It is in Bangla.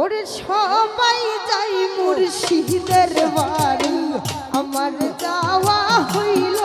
ওরে সবাই যাই মুর্শিদের বাড়ি। আমার যাওয়া হইল